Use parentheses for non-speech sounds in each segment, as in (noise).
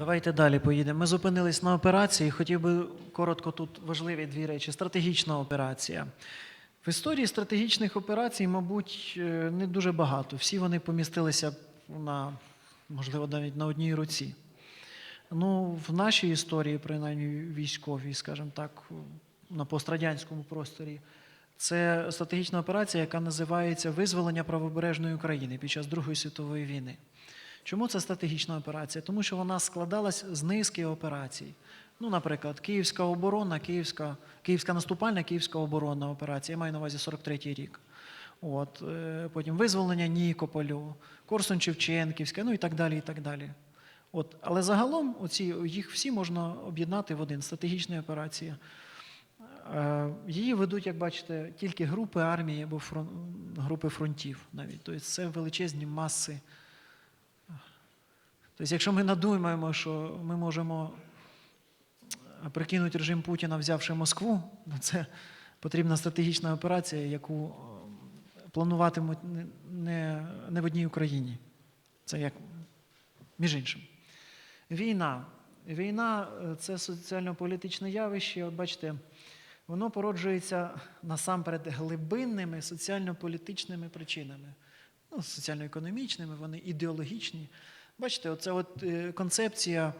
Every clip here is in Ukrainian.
Давайте далі поїдемо. Ми зупинились на операції. Хотів би коротко тут важливі дві речі. Стратегічна операція. В історії стратегічних операцій, мабуть, е, не дуже багато. Всі вони помістилися на, можливо, навіть на одній руці. Ну, в нашій історії, принаймні військовій, скажімо так, на пострадянському просторі, це стратегічна операція, яка називається Визволення правобережної України під час Другої світової війни. Чому це стратегічна операція? Тому що вона складалась з низки операцій. Ну, наприклад, Київська оборона, Київська, Київська наступальна, Київська оборонна операція. Я маю на увазі 43-й рік. От, е, потім визволення Нікополю, Корсун Шевченківська, ну і так далі. і так далі. От, але загалом оці, їх всі можна об'єднати в один стратегічна операція. Е, Її ведуть, як бачите, тільки групи армії або фрон... групи фронтів навіть. Тобто це величезні маси. Тобто, якщо ми надумаємо, що ми можемо прикинути режим Путіна, взявши Москву, ну це потрібна стратегічна операція, яку е, плануватимуть не- не, не в одній Україні. Це як між іншим. Війна. Війна е, це соціально-політичне явище. От бачите, воно породжується насамперед глибинними соціально-політичними причинами. Ну, соціально-економічними, вони ідеологічні. Бачите, оце от е, концепція,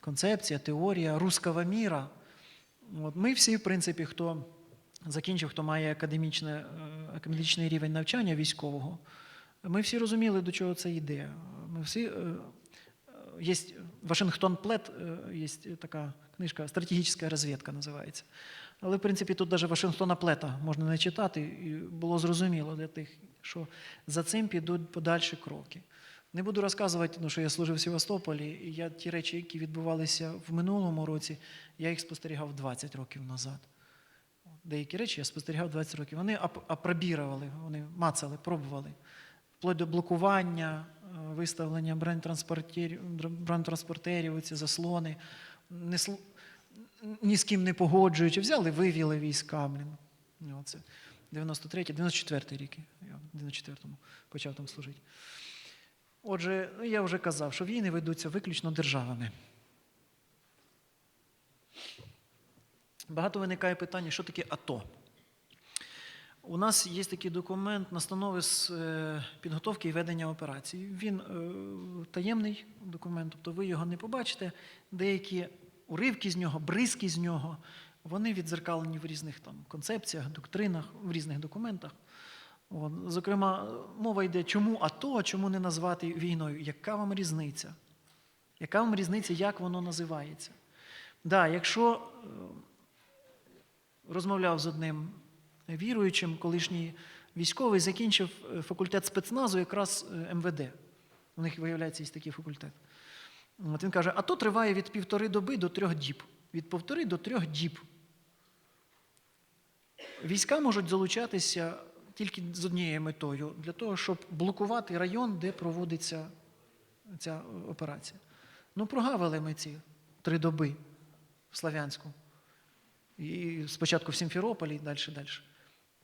концепція, теорія руского міра. От ми всі, в принципі, хто закінчив, хто має е, академічний рівень навчання військового, ми всі розуміли, до чого це йде. Ми всі, е, є Вашингтон Плет, є така книжка Стратегічна розвідка називається. Але, в принципі, тут навіть Вашингтона Плета можна не читати, і було зрозуміло для тих, що за цим підуть подальші кроки. Не буду розказувати, ну, що я служив в Севастополі, і я ті речі, які відбувалися в минулому році, я їх спостерігав 20 років назад. Деякі речі я спостерігав 20 років. Вони апробірували, вони мацали, пробували. Вплоть до блокування, е, виставлення бронетранспортерів, ці заслони, не ні з ким не погоджуючи, взяли, вивіли війська. Блін. Ну, Оце 93-й, 94-й рік. Я в 94-му почав там служити. Отже, ну, я вже казав, що війни ведуться виключно державами. Багато виникає питання, що таке АТО. У нас є такий документ настанови з е, підготовки і ведення операцій. Він е, таємний документ, тобто ви його не побачите. Деякі уривки з нього, бризки з нього, вони відзеркалені в різних там концепціях, доктринах, в різних документах. От, зокрема, мова йде, чому АТО, а чому не назвати війною? Яка вам різниця? Яка вам різниця, як воно називається? Да, якщо е, розмовляв з одним віруючим, колишній військовий, закінчив е, факультет спецназу якраз е, МВД. У них, виявляється, є такий факультет. От він каже, а то триває від півтори доби до трьох діб. Від півтори до трьох діб. Війська можуть залучатися тільки з однією метою для того, щоб блокувати район, де проводиться ця операція. Ну, прогавили ми ці три доби в Славянську. І спочатку в Сімферополі і далі далі.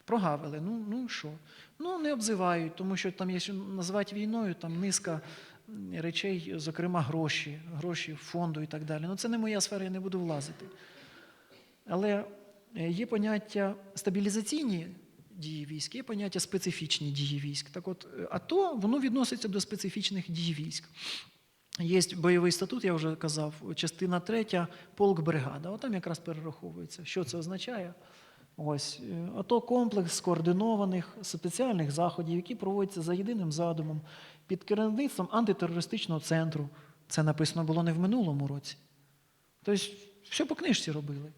Прогавили. Ну, ну що? Ну, не обзивають, тому що там, якщо назвати війною, там низка речей, зокрема, гроші, гроші фонду і так далі. Ну, це не моя сфера, я не буду влазити. Але е, є поняття стабілізаційні дії військ, є поняття специфічні дії військ. Так от, е, АТО, воно відноситься до специфічних дій військ. Є бойовий статут, я вже казав, частина третя, полк бригада. От там якраз перераховується. Що це означає? Ось е, АТО комплекс скоординованих спеціальних заходів, які проводяться за єдиним задумом під керівництвом антитерористичного центру. Це написано було не в минулому році. Тобто, все по книжці робили.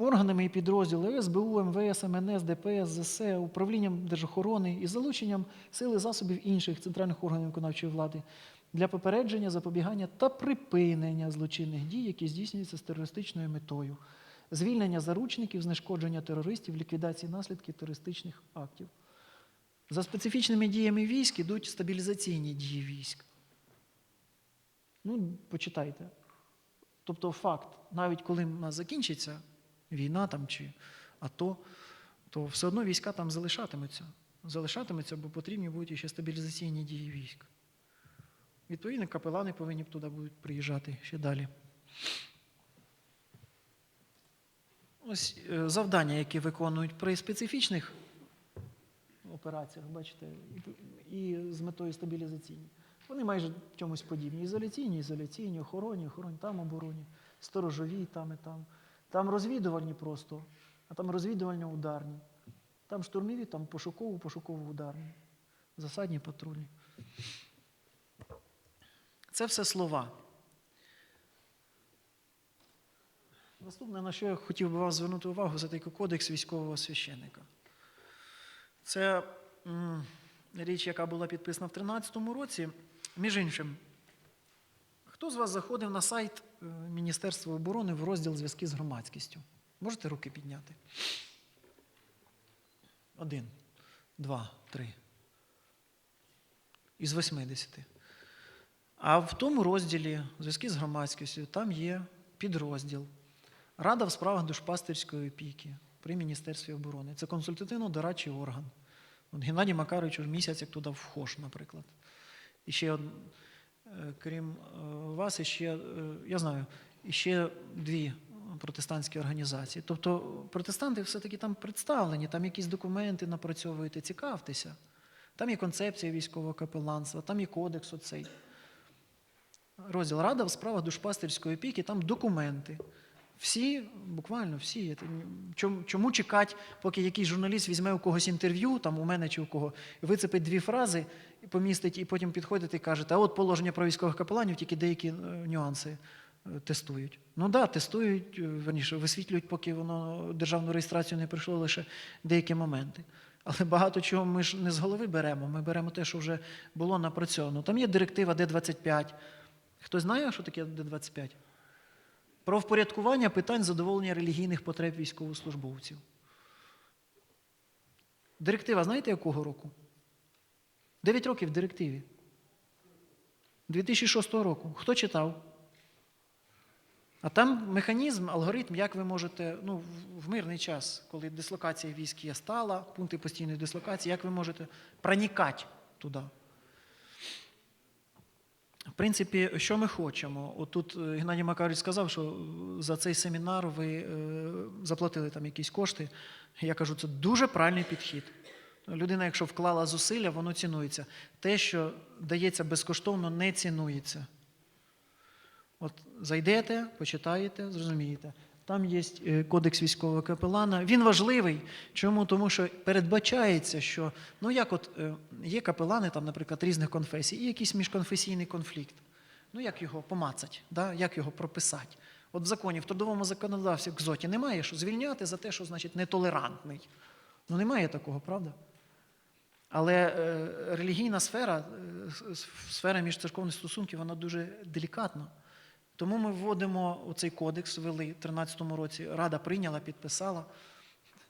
Органами і підрозділи СБУ, МВС, МНС, ДПС, ЗСЕ, управлінням держохорони і залученням сили засобів інших центральних органів виконавчої влади для попередження, запобігання та припинення злочинних дій, які здійснюються з терористичною метою, звільнення заручників, знешкодження терористів, ліквідації наслідків терористичних актів. За специфічними діями військ ідуть стабілізаційні дії військ. Ну, почитайте. Тобто факт, навіть коли в нас закінчиться війна там чи АТО, то все одно війська там залишатимуться. Залишатимуться, бо потрібні будуть ще стабілізаційні дії військ. Відповідно, капелани повинні туди будуть приїжджати ще далі. Ось е, завдання, які виконують при специфічних операціях, бачите, і, з метою стабілізаційні. Вони майже в чомусь подібні. Ізоляційні, ізоляційні, охоронні, охоронні, там оборонні, сторожові, там і там. Там розвідувальні просто, а там розвідувальні ударні. Там штурмові, там пошуково ударні. Засадні патрульні. Це все слова. Наступне, на що я хотів би вас звернути увагу, це такий кодекс військового священника. Це річ, яка була підписана в 2013 році. Між іншим, хто з вас заходив на сайт е, Міністерства оборони в розділ зв'язки з громадськістю? Можете руки підняти? Один, два, три. Із 80. А в тому розділі зв'язки з громадськістю там є підрозділ Рада в справах душпастерської опіки при Міністерстві оборони. Це консультативно-дорадчий орган. От Геннадій Макарович місяць як туди вхож, наприклад. І ще, од- е, крім е, вас, іще, е, я знаю, ще дві протестантські організації. Тобто протестанти все-таки там представлені, там якісь документи напрацьовуєте, цікавтеся. Там є концепція військового капеланства, там є кодекс оцей. Розділ Рада в справах душпастерської опіки, там документи. Всі, буквально всі. Чому, чекати, поки якийсь журналіст візьме у когось інтерв'ю, там у мене чи у кого, вицепить дві фрази, помістить, і потім підходите і кажете, а от положення про військових капеланів, тільки деякі е, нюанси е, тестують. Ну да, тестують, е, верніше, висвітлюють, поки воно державну реєстрацію не прийшло лише деякі моменти. Але багато чого ми ж не з голови беремо, ми беремо те, що вже було напрацьовано. Там є директива Д-25. Хтось знає, що таке Д-25? Про впорядкування питань задоволення релігійних потреб військовослужбовців. Директива, знаєте, якого року? 9 років в директиві. 2006 року. Хто читав? А там механізм, алгоритм, як ви можете ну, в- мирний час, коли дислокація військ є стала, пункти постійної дислокації, як ви можете проникати туди. В принципі, що ми хочемо? От е, Геннадій Макарович сказав, що е, за цей семінар ви е, заплатили там якісь кошти. Я кажу, це дуже правильний підхід. Людина, якщо вклала зусилля, воно цінується. Те, що дається безкоштовно, не цінується. От зайдете, почитаєте, зрозумієте. Там є е, кодекс військового капелана. Він важливий. Чому? Тому що передбачається, що ну як от е, є капелани, там, наприклад, різних конфесій, і якийсь міжконфесійний конфлікт. Ну як його помацать, да? як його прописати? От в законі, в трудовому законодавстві КЗОТі немає, що звільняти за те, що значить нетолерантний. Ну немає такого, правда? Але е, релігійна сфера, е, сфера міжцерковних стосунків, вона дуже делікатна. Тому ми вводимо оцей кодекс, ввели в 2013 році. Рада прийняла, підписала.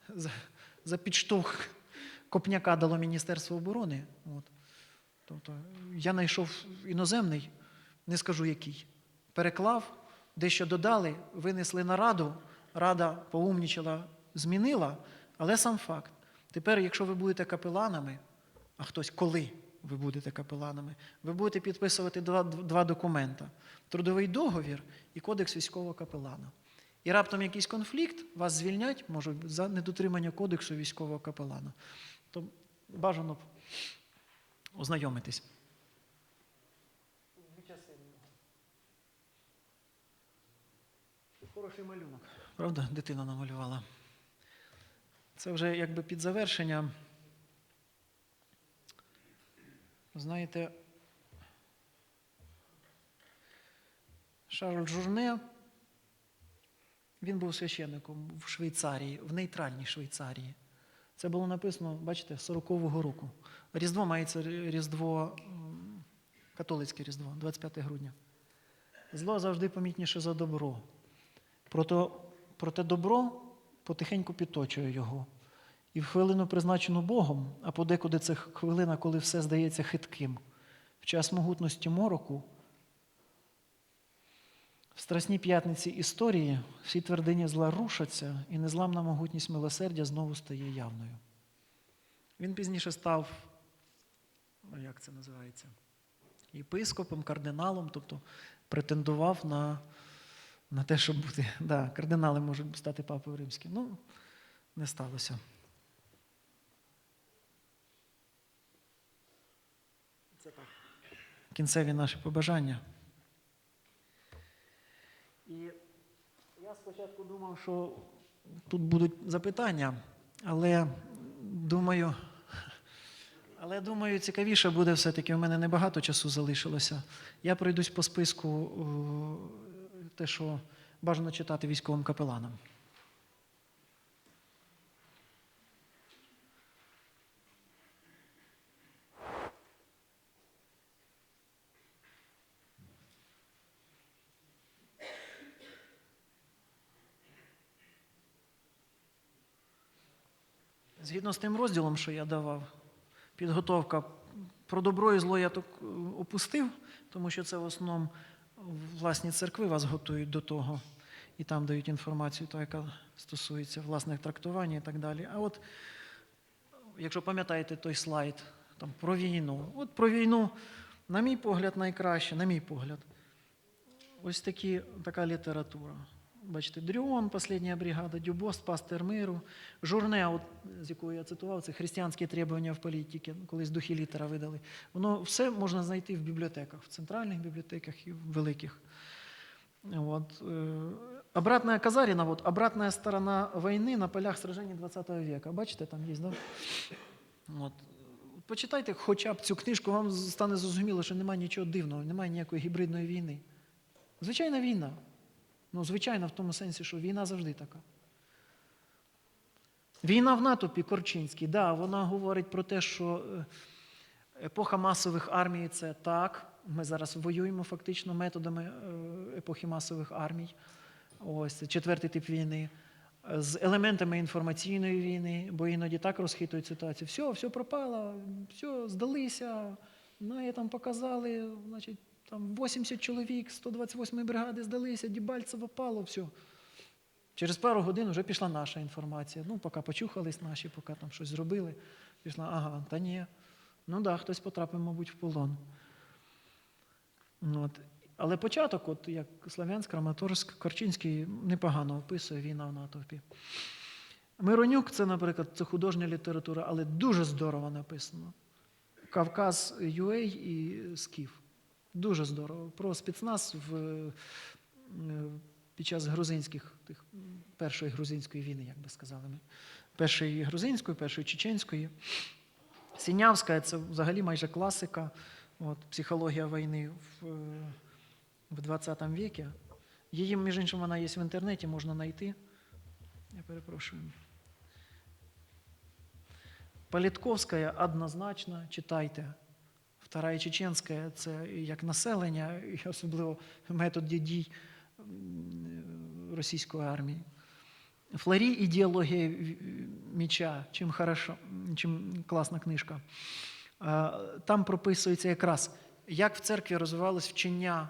За, за підштовх Копняка дало Міністерство оборони. От. Тобто я знайшов іноземний, не скажу який. Переклав, дещо додали, винесли на раду. Рада поумнічала, змінила, але сам факт. Тепер, якщо ви будете капеланами, а хтось коли ви будете капеланами, ви будете підписувати два, два документа: трудовий договір і кодекс військового капелана. І раптом якийсь конфлікт, вас звільнять можуть за недотримання кодексу військового капелана. То бажано б ознайомитись. Хороший малюнок. Правда, дитина намалювала. Це вже якби під завершення. Знаєте, Шарль Журне, він був священником в Швейцарії, в нейтральній Швейцарії. Це було написано, бачите, 40-го року. Різдво мається Різдво, католицьке Різдво, 25 грудня. Зло завжди помітніше за добро. Проте, проте добро потихеньку підточує його. І в хвилину, призначену Богом, а подекуди це хвилина, коли все здається хитким, в час могутності мороку, в страсній п'ятниці історії всі твердині зла рушаться, і незламна могутність милосердя знову стає явною. Він пізніше став, ну, як це називається, єпископом, кардиналом, тобто претендував на, на те, щоб бути. Да, кардинали можуть стати папою римським. Ну, не сталося. Це так. Кінцеві наші побажання. І я спочатку думав, що тут будуть запитання, але думаю, але думаю, цікавіше буде все-таки. У мене небагато часу залишилося. Я пройдусь по списку те, що бажано читати військовим капеланам. Згідно з тим розділом, що я давав, підготовка про добро і зло я так е, опустив, тому що це в основному власні церкви вас готують до того, і там дають інформацію, та, яка стосується власних трактувань і так далі. А от, якщо пам'ятаєте той слайд там, про війну, от про війну, на мій погляд, найкраще, на мій погляд, ось такі, така література. Бачите, Дрюон, Последня бригада, Дюбост, Пастер миру, Журне, з якого я цитував, це християнські требування в політиці, колись духи літера видали. Воно все можна знайти в бібліотеках, в центральних бібліотеках і в великих. Вот. э, Обратная Казарина, вот, обратная сторона войны на полях сражений 20 века. Бачите, там є, да? От. Почитайте хоча б цю книжку, вам стане зрозуміло, що немає нічого дивного, немає ніякої гібридної війни. Звичайна війна. Ну, звичайно, в тому сенсі, що війна завжди така. Війна в натовпі Корчинський, да, вона говорить про те, що е, епоха масових армій це так. Ми зараз воюємо фактично методами е, епохи масових армій. Ось четвертий тип війни. З елементами інформаційної війни, бо іноді так розхитують ситуацію. Все, все пропало, все, здалися, ну, там показали, значить, там 80 чоловік 128-ї бригади здалися, Дібальцево пало, все. Через пару годин вже пішла наша інформація. Ну, поки почухались наші, поки там щось зробили. Пішла, ага, та ні. Ну да, хтось потрапив, мабуть, в полон. От. Але початок, от як Славянськ, Краматорськ, Корчинський непогано описує війна в натовпі. Миронюк це, наприклад, це художня література, але дуже здорово написано. Кавказ UA і Скіф. Дуже здорово. Про спецназ в, е, під час грузинських тих, першої грузинської війни, як би сказали ми. Першої грузинської, першої чеченської. Сінявська це взагалі майже класика. От, психологія війни в, е, в 20 віці. Її, між іншим, вона є в інтернеті, можна знайти. Я перепрошую. Політковська однозначно читайте. Вторая чеченська це як населення, і особливо метод дій російської армії. Флорі ідеологія міча, чим, хорошо, чим класна книжка. Там прописується якраз, як в церкві розвивалось вчення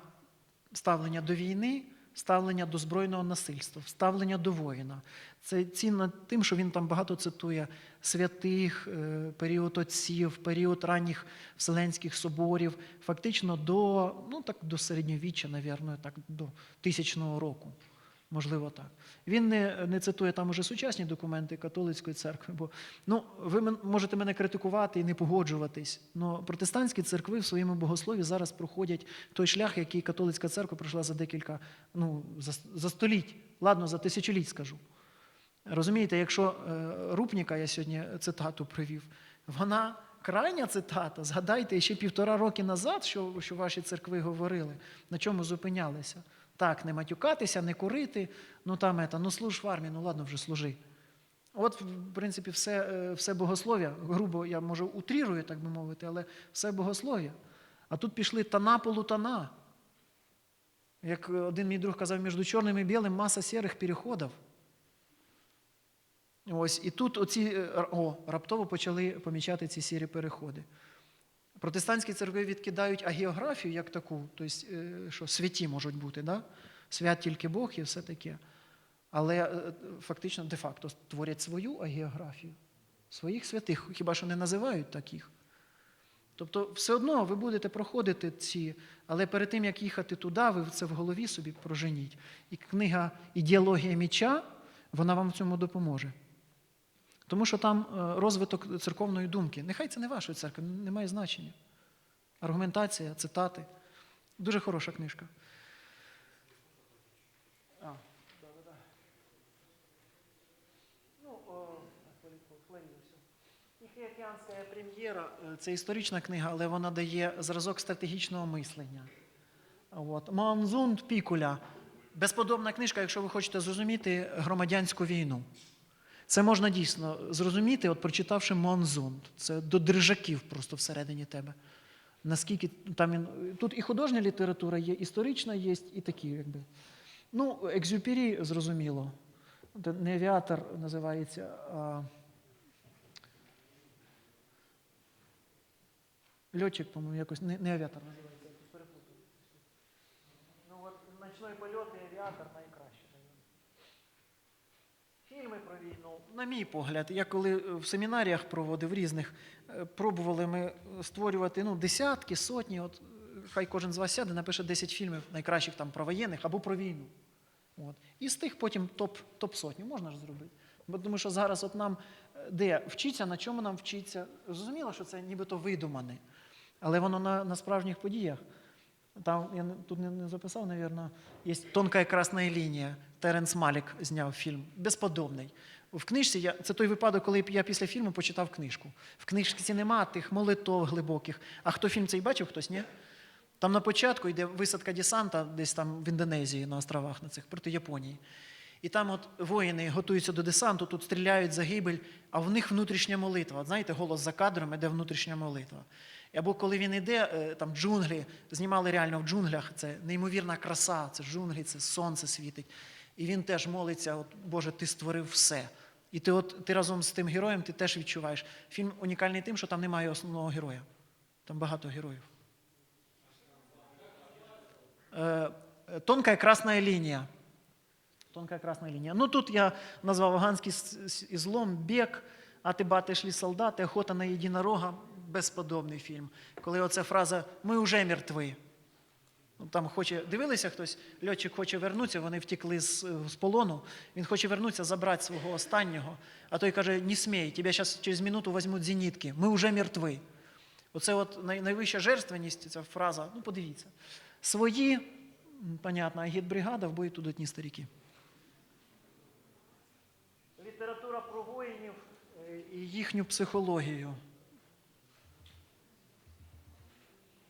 ставлення до війни, ставлення до збройного насильства, ставлення до воїна. Це цінно тим, що він там багато цитує святих, е, період отців, період ранніх вселенських соборів, фактично до, ну, так, до середньовіччя, навірно, так, до тисячного року. Можливо, так. Він не, не цитує там уже сучасні документи католицької церкви, бо ну, ви можете мене критикувати і не погоджуватись. але протестантські церкви в своєму богослові зараз проходять той шлях, який католицька церква пройшла за декілька, ну, за, за століть, ладно, за тисячоліть скажу. Розумієте, якщо е, Рупніка, я сьогодні цитату привів, вона крайня цитата, згадайте ще півтора роки назад, що, що ваші церкви говорили, на чому зупинялися. Так, не матюкатися, не курити, ну там ета, ну служ в армії, ну ладно, вже служи. От, в принципі, все, е, все богослов'я, грубо я може утрірую, так би мовити, але все богослов'я. А тут пішли тона полутона. Як один мій друг казав, між чорним і білим маса сірих переходів. Ось, і тут оці, е, о, раптово почали помічати ці сірі переходи. Протестантські церкви відкидають агеографію як таку, тобто, е, що святі можуть бути, да? свят тільки Бог і все таке. Але е, фактично, де-факто творять свою агеографію, своїх святих, хіба що не називають таких. Тобто, все одно ви будете проходити ці, але перед тим, як їхати туди, ви це в голові собі проженіть. І книга Ідеологія міча, вона вам в цьому допоможе. Тому що там е, розвиток церковної думки. Нехай це не вашої церкви, не має значення. Аргументація, цитати. Дуже хороша книжка. А. Ну, прем'єра е, це історична книга, але вона дає зразок стратегічного мислення. От. Манзунд Пікуля. Безподобна книжка, якщо ви хочете зрозуміти громадянську війну. Це можна дійсно зрозуміти, от прочитавши Монзунд. Це до дрижаків просто всередині тебе. Наскільки там він. Тут і художня література є, історична є, і такі, якби. Ну, Екзюпері, зрозуміло. Не авіатор називається. а Льотчик, по-моєму, якось не, не авіатор називається, перепутав. Ну от ночний польот і авіатор найкраще. Фільми про війну, на мій погляд, я коли е, в семінаріях проводив різних, е, пробували ми е, створювати ну, десятки, сотні. От, хай кожен з вас сяде, напише 10 фільмів найкращих там про воєнних або про війну. От. І з тих потім топ, топ-сотню можна ж зробити. Бо тому що зараз от нам де вчиться, на чому нам вчиться. Зрозуміло, що це нібито видумане, але воно на, на справжніх подіях. Там я тут не, не записав, мабуть, є тонка красна лінія. Теренс Малік зняв фільм. Безподобний. В книжці я, це той випадок, коли я після фільму почитав книжку. В книжці нема тих молитов глибоких. А хто фільм цей бачив, хтось ні? Там на початку йде висадка десанта десь там в Індонезії на островах на цих проти Японії. І там от воїни готуються до десанту, тут стріляють загибель, а в них внутрішня молитва. Знаєте, голос за кадром іде внутрішня молитва. Або коли він іде, е, там джунглі, знімали реально в джунглях, це неймовірна краса, це джунглі, це сонце світить. І він теж молиться, от, Боже, ти створив все. І ти, от, ти разом з тим героєм ти теж відчуваєш. Фільм унікальний тим, що там немає основного героя. Там багато героїв. Е, е, Тонка красна лінія. Тонка красна лінія. Ну тут я назвав с- ізлом, бег, а ти батиш лі солдати, охота на єдинорога. Безподобний фільм. Коли оця фраза Ми вже мертві. Ну, там хоче, дивилися хтось, льотчик хоче вернутися, вони втекли з, з полону, він хоче вернутися, забрати свого останнього, а той каже, не смій, тебе зараз через минуту візьмуть зенітки, ми вже мертві. Оце от найвища жерственність, ця фраза, ну подивіться. Свої, понятно, агітбригада, в бої тут одні старіки. Література про воїнів е, і їхню психологію.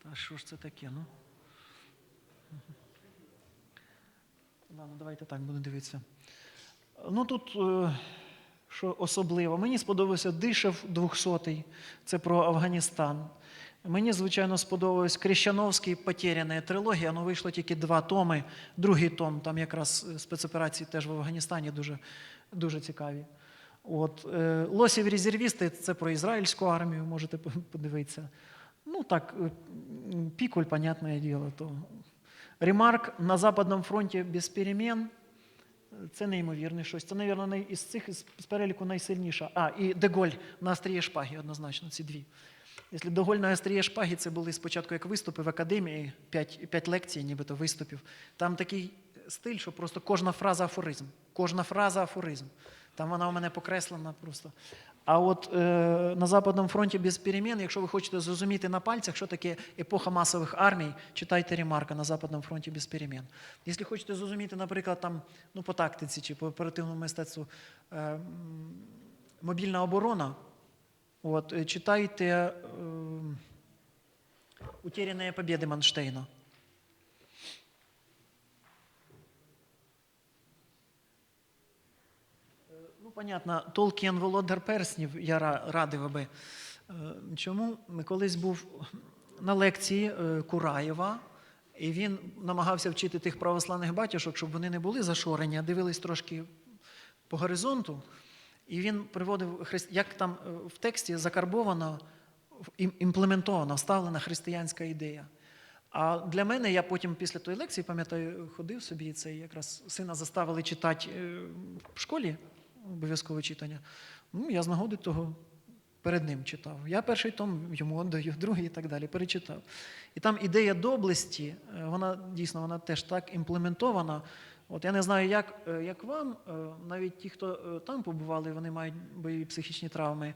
Та що ж це таке, ну? Ладно, давайте так будемо дивитися. Ну тут, е, що особливо, мені сподобався Дишев 200 це про Афганістан. Мені, звичайно, сподобалась Крещановський «Потеряна трилогія, ну вийшло тільки два томи. Другий том, там якраз е, спецоперації теж в Афганістані дуже, дуже цікаві. От, е, Лосів резервісти це про ізраїльську армію, можете подивитися. Ну так, Пікуль, понятне діло. То. Ремарк на Западному фронті без перемен. Це неймовірне щось. Це, мабуть, із цих з переліку найсильніша. А, і Деголь на остріє шпаги, однозначно, ці дві. Якщо Деголь на остріє шпаги, це були спочатку як виступи в академії, п'ять, п'ять лекцій, нібито виступів. Там такий стиль, що просто кожна фраза афоризм. Кожна фраза афоризм. Там вона у мене покреслена просто. А от е, на Западному фронті без перемін, якщо ви хочете зрозуміти на пальцях, що таке епоха масових армій, читайте ремарка на Западному фронті без перемін. Якщо хочете зрозуміти, наприклад, там, ну, по тактиці чи по оперативному мистецтву е, мобільна оборона, от, е, читайте е, «Утерянные победы Манштейна. Понятно, Толкін Володар Перснів я радив би. Е, Чому? Колись був на лекції е, Кураєва, і він намагався вчити тих православних батюшок, щоб вони не були зашорені, а дивились трошки по горизонту. І він приводив, як там е, в тексті закарбовано, ім- імплементована, вставлена християнська ідея. А для мене, я потім після тої лекції, пам'ятаю, ходив собі, це якраз сина заставили читати в школі, обов'язкове читання. Ну, я з нагоди того перед ним читав. Я перший том йому даю, (laughs) другий і так далі, перечитав. І там ідея доблесті, е, вона дійсно вона теж так імплементована. От я не знаю, як, е, як вам, е, навіть ті, хто там побували, вони мають бойові психічні травми.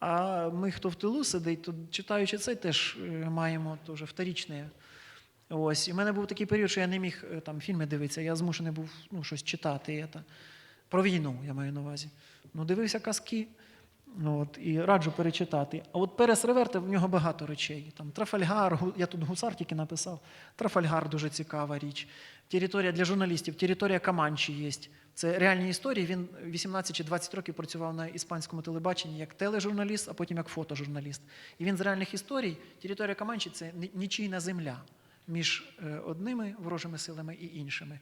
А ми, хто в тилу сидить, то читаючи це, теж маємо теж вторічне. Ось. І в мене був такий період, що я не міг там фільми дивитися, я змушений був ну, щось читати. це. Про війну, я маю на увазі. Ну, дивився казки. Ну, от, і раджу перечитати. А от Перес Реверте в нього багато речей. Там Трафальгар, я тут гусар тільки написав. Трафальгар дуже цікава річ. Територія для журналістів, територія Каманчі є. Це реальні історії. Він 18 чи 20 років працював на іспанському телебаченні як тележурналіст, а потім як фотожурналіст. І він з реальних історій, територія Каманчі це ні- нічийна земля між е, одними ворожими силами і іншими.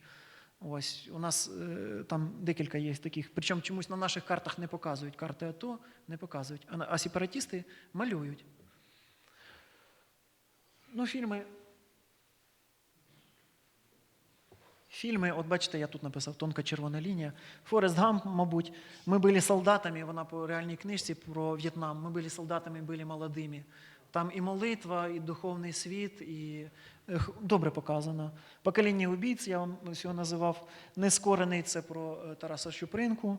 Ось у нас е, там декілька є таких. Причому чомусь на наших картах не показують. Карти АТО не показують. А, а сепаратісти малюють. Ну, фільми. Фільми, от бачите, я тут написав Тонка червона лінія. Форест Гамп, мабуть, ми були солдатами, вона по реальній книжці про В'єтнам. Ми були солдатами, були молодими. Там і молитва, і духовний світ, і е, добре показано. Покоління убійць, я вам цього називав. Нескорений це про е, Тараса Щупринку.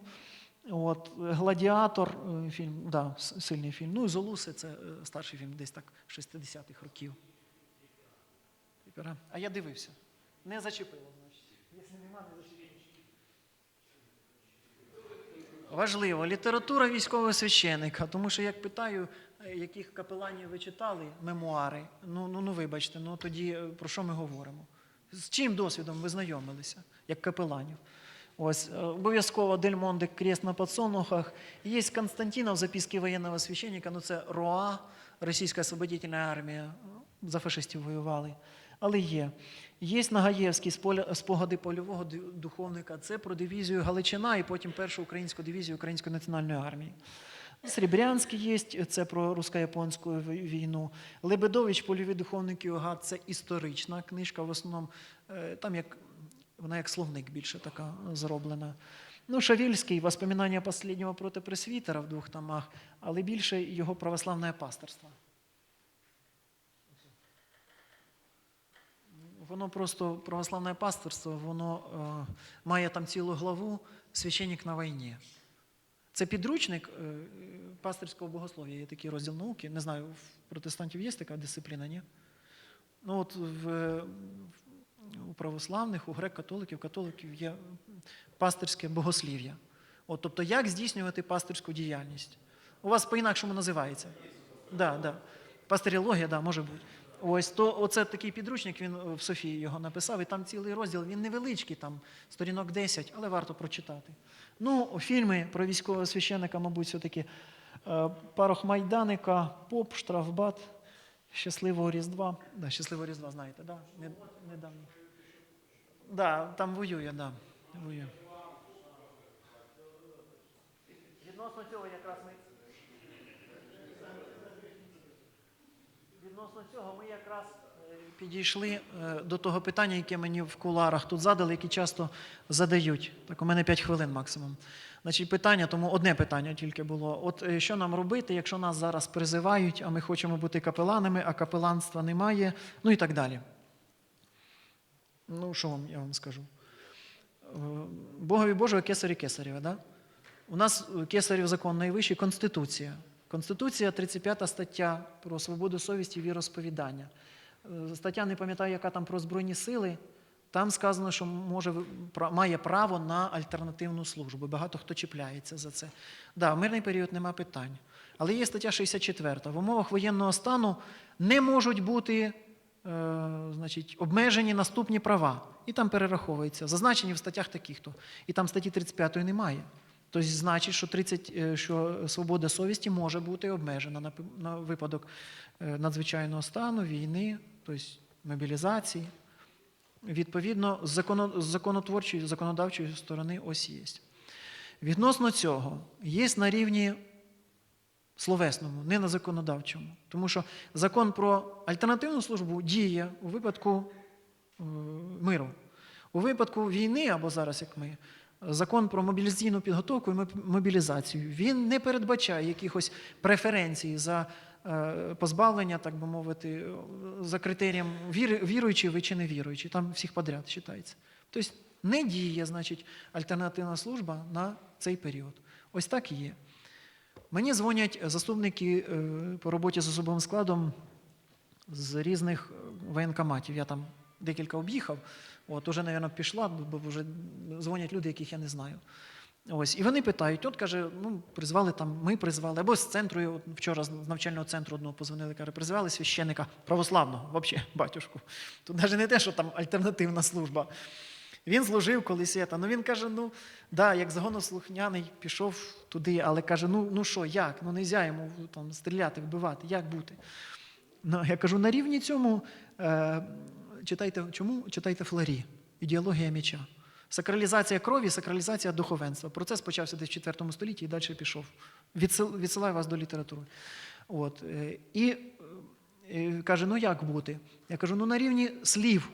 От, Гладіатор, е, фільм, да, сильний фільм. Ну і Золуси це старший фільм, десь так 60-х років. А я дивився. Не зачепило, значить. Якщо нема, не зачепило. Важливо, література військового священика, тому що як питаю, яких капеланів ви читали, мемуари, ну, ну, ну вибачте, ну тоді е, про що ми говоримо? З чим досвідом ви знайомилися, як капеланів? Ось е, обов'язково Дель Монде Крест на подсолнухах. Є Константинов, записки воєнного священника, ну це РОА, Російська освободительна армія, за фашистів воювали. Але є. Є Нагаєвський спогади польового духовника. Це про дивізію Галичина і потім першу українську дивізію Української національної армії. Срібрянський є, це про русько-японську війну. Лебедович, польові духовники ОГА, це історична книжка. В основному е, там як вона як словник більше така зроблена. Ну, Шавільський «Воспоминання останнього проти пресвітера в двох томах, але більше його православне пасторство. Воно просто православне пасторство, воно е, має там цілу главу священник на війні. Це підручник е, пастирського богослов'я, є такий розділ науки. Не знаю, в протестантів є така дисципліна, ні? Ну, от в, в- у православних, у грек-католиків, католиків є пастирське богослів'я. От, тобто, як здійснювати пастирську діяльність? У вас по-інакшому називається. Да, да. Пастиріологія, да, може бути. Ось то оце такий підручник, він е, в Софії його написав, і там цілий розділ, він невеличкий, там сторінок 10, але варто прочитати. Ну, фільми про військового священника, мабуть, все-таки е, Парох Майданика, Поп, Штрафбат, Щасливого Різдва. Да, Щасливого Різдва, знаєте, да? Недавно. Да, там воює, да. Воює. Відносно цього якраз ми. Відносно цього ми якраз е, підійшли е, до того питання, яке мені в куларах тут задали, які часто задають. Так, у мене 5 хвилин максимум. Значить, питання, тому одне питання тільки було: от е, що нам робити, якщо нас зараз призивають, а ми хочемо бути капеланами, а капеланства немає, ну і так далі. Ну, що вам я вам скажу? Богові Божого, кесарі кесарєва, да? У нас кесарів закон найвищий Конституція. Конституція, 35 стаття про свободу совісті і віросповідання. Е, Стаття не пам'ятаю, яка там про Збройні сили. Там сказано, що може, має право на альтернативну службу. Багато хто чіпляється за це. Да, в мирний період нема питань. Але є стаття 64. В умовах воєнного стану не можуть бути е, значить, обмежені наступні права. І там перераховується. Зазначені в статтях таких-то. І там статті 35 немає. Тобто значить, що, 30, е, що свобода совісті може бути обмежена на, на випадок е, надзвичайного стану, війни, тобто мобілізації. Відповідно, з законотворчої, законодавчої сторони ось є. Відносно цього, є на рівні словесному, не на законодавчому. Тому що закон про альтернативну службу діє у випадку е, миру. У випадку війни, або зараз як ми, Закон про мобілізаційну підготовку і мобілізацію він не передбачає якихось преференцій за е, позбавлення, так би мовити, за критерієм віруючий ви чи не віруючий. Там всіх подряд вважається. Тобто не діє, значить, альтернативна служба на цей період. Ось так і є. Мені дзвонять заступники е, по роботі з особовим складом з різних е, воєнкоматів. Я там декілька об'їхав. От уже, мабуть, пішла, бо вже дзвонять люди, яких я не знаю. Ось, і вони питають: от каже, ну, призвали там, ми призвали, або з центру, от вчора з навчального центру одного позвонили, каже, призвали священника православного, взагалі, батюшку. Тут навіть не те, що там альтернативна служба. Він служив колись. ета. Ну він каже: ну да, як загонослухняний пішов туди, але каже: ну ну що, як? Ну не можна йому там стріляти, вбивати, як бути? Ну, я кажу, на рівні цьому е, читайте, чому читайте Фларі, ідеологія меча. Сакралізація крові, сакралізація духовенства. Процес почався десь в 4 столітті і далі пішов. Відсилаю вас до літератури. От, е, і е, каже: ну як бути? Я кажу, ну на рівні слів.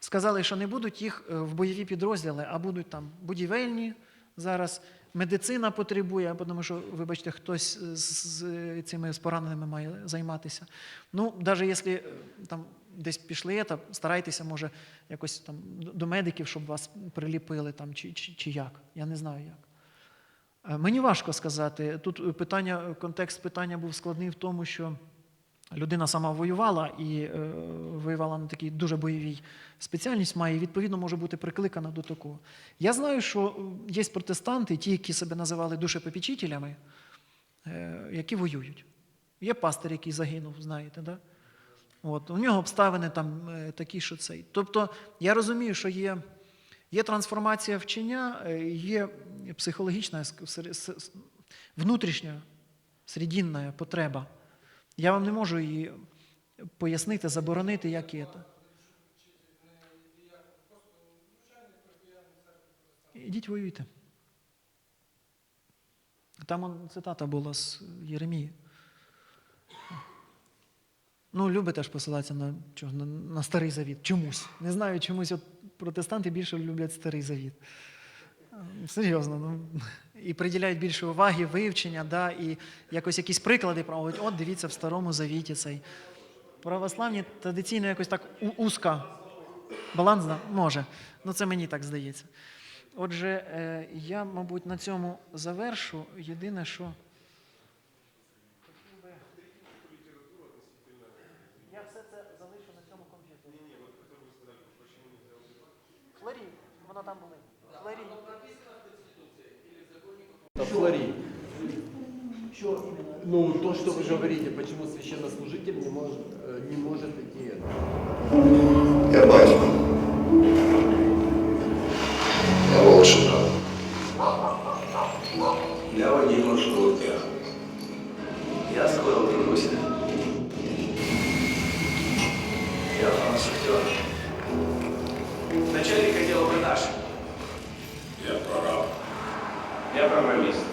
Сказали, що не будуть їх е, в бойові підрозділи, а будуть там будівельні зараз. Медицина потребує, тому що, вибачте, хтось з цими пораненими має займатися. Ну, навіть якщо е, там десь пішли, то старайтеся, може, якось там до медиків, щоб вас приліпили там, чи, чи, чи як. Я не знаю як. Е, Мені важко сказати. Тут питання, контекст питання був складний в тому, що людина сама воювала і е, воювала на такій дуже бойовій спеціальність має, і відповідно може бути прикликана до такого. Я знаю, що е, є протестанти, ті, які себе називали душепопічителями, е, які воюють. Є пастир, який загинув, знаєте, да? От, у нього обставини там е, такі, що цей. Тобто я розумію, що є, є трансформація вчення, е, є психологічна, внутрішня, серединна потреба. Я вам не можу її пояснити, заборонити, як є. Ідіть воюйте. Там цитата була з Єремії. Ну, любите ж посилатися на, на, на старий завіт. Чомусь. Не знаю, чомусь от протестанти більше люблять старий завіт. Ем, Серйозно. Ну, і приділяють більше уваги, вивчення, да, і якось якісь приклади проводять. От дивіться в старому завіті цей. Православні традиційно якось так узка. Баланс, да? може. Ну, це мені так здається. Отже, е, я, мабуть, на цьому завершу. Єдине, що. Іменно? Ну, то, что вы же говорите, почему священнослужитель не может, э, не может идти это. Я батько. Я Волошина. Я программист. Я